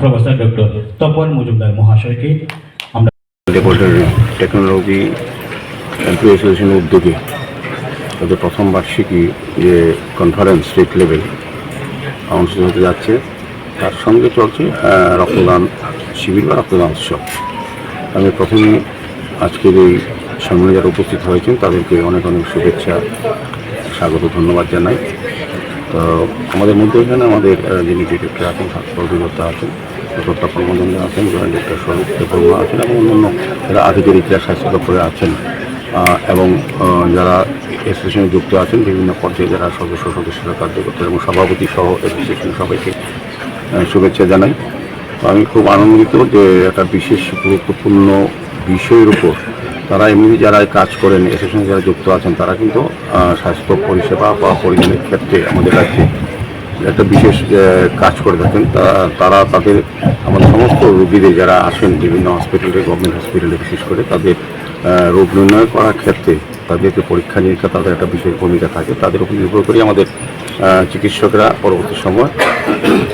Professor doctor Tapan Majumdar মহাশয়কে আমরা technology উদ্যোগে তাদের প্রথম বার্ষিকী যে কনফারেন্স স্টেট লেভেল অনুষ্ঠিত হতে যাচ্ছে, তার সঙ্গে চলছে রক্তদান শিবির বা রক্তদান উৎসব। আমি প্রথমে আজকের এই সম্মেলনে যারা উপস্থিত হয়েছেন, তাদেরকে অনেক অনেক শুভেচ্ছা, স্বাগত, ধন্যবাদ জানাই। তো আমাদের মধ্যে এখানে আমাদের যিনি ডিরেক্টর আছেন স্বাস্থ্য অধিকর্তা আছেন ডক্টর প্রমোদন আছেন জয়েন্ট ডিরেক্টর স্বরূপ দেববর্মা আছেন এবং অন্যান্য যারা আধিকারিকরা স্বাস্থ্য দপ্তরে আছেন এবং যারা অ্যাসোসিয়েশনে যুক্ত আছেন, বিভিন্ন পর্যায়ে যারা সদস্য সদস্যরা কার্যকর্তা এবং সভাপতি সহ অ্যাসোসিয়েশন সবাইকে শুভেচ্ছা জানাই। আমি খুব আনন্দিত যে একটা বিশেষ গুরুত্বপূর্ণ বিষয়ের উপর তারা এমনি যারা কাজ করেন অ্যাসোসিয়েশনে যারা যুক্ত আছেন, তারা কিন্তু স্বাস্থ্য পরিষেবা বা পরিমাণের ক্ষেত্রে আমাদের রাজ্যে একটা বিশেষ কাজ করে থাকেন। তারা তাদের আমাদের সমস্ত রোগীদের যারা আসেন, বিভিন্ন হসপিটালে গভর্নমেন্ট হসপিটালে বিশেষ করে, তাদের রোগ নির্ণয় করার ক্ষেত্রে তাদেরকে পরীক্ষা নিরীক্ষা তাদের একটা বিশেষ ভূমিকা থাকে। তাদের উপর নির্ভর করে আমাদের চিকিৎসকরা পরবর্তী সময়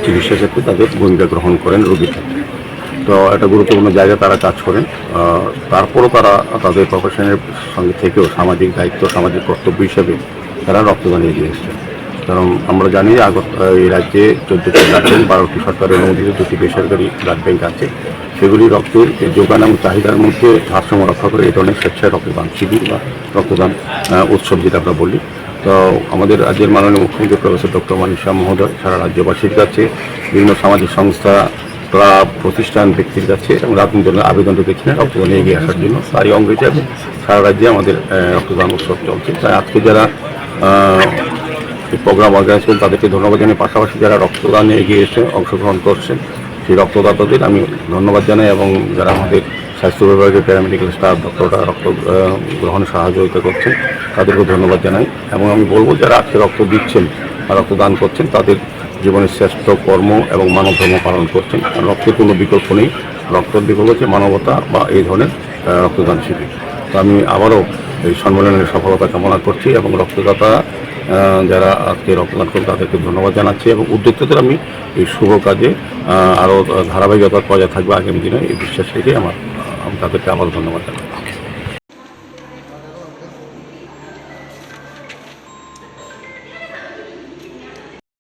চিকিৎসা ক্ষেত্রে তাদের ভূমিকা গ্রহণ করেন রোগীর ক্ষেত্রে। তো একটা গুরুত্বপূর্ণ জায়গায় তারা কাজ করেন। তারপরও তারা তাদের প্রফেশনের সঙ্গে থেকেও সামাজিক দায়িত্ব, সামাজিক কর্তব্য হিসেবে তারা রক্তদান এগিয়ে এসেছেন। কারণ আমরা জানি আগত, এই রাজ্যে চোদ্দটি ব্লাড ব্যাঙ্ক বারোটি সরকারের অনুমোদিত দুটি বেসরকারি ব্লাড ব্যাঙ্ক আছে। সেগুলি রক্তের যোগান এবং চাহিদার মধ্যে ভারসাম্য রক্ষা করে এই ধরনের স্বেচ্ছায় রক্তদান শিবির বা রক্তদান উৎসব যেটা আমরা বলি। তো আমাদের রাজ্যের মাননীয় মুখ্যমন্ত্রী প্রফেসর ডক্টর মানিক মহোদয় সারা রাজ্যবাসীর কাছে বিভিন্ন সামাজিক সংস্থা ক্লাব প্রতিষ্ঠান ব্যক্তির কাছে এবং রাজনৈতিক দলের আবেদন রেখেছিলেন রক্তদানে এগিয়ে আসার জন্য। তারই অঙ্গ হিসেবে সারা রাজ্যে আমাদের রক্তদান উৎসব চলছে। তাই আজকে যারা প্রোগ্রাম অর্গানাইজ করেন তাদেরকে ধন্যবাদ জানাই পাশাপাশি যারা রক্তদানে এগিয়ে এসে অংশগ্রহণ করছেন, সেই রক্তদাতাদের আমি ধন্যবাদ জানাই এবং যারা আমাদের স্বাস্থ্য বিভাগের প্যারামেডিক্যাল স্টাফ ডক্টররা রক্ত গ্রহণে সহযোগিতা করছেন, তাদেরকেও ধন্যবাদ জানাই। এবং আমি বলব, যারা আজকে রক্ত দিচ্ছেন রক্তদান করছেন, তাদের জীবনের শ্রেষ্ঠ কর্ম এবং মানব ধর্ম পালন করছেন। রক্তের কোনো বিকল্প নেই। রক্তের বিকল্প হচ্ছে মানবতা বা এই ধরনের রক্তদান শিবির। তো আমি আবারও এই সম্মেলনের সফলতা কামনা করছি এবং রক্তদাতা যারা আজকে রক্তদান করেন তাদেরকে ধন্যবাদ জানাচ্ছি এবং উদ্যোক্তাদের আমি এই শুভ কাজে আরও ধারাবাহিকতা বজায় থাকবে আগামী দিনে। এই বিশ্বাস রেখে আমার আমি তাদেরকে আবার ধন্যবাদ জানাই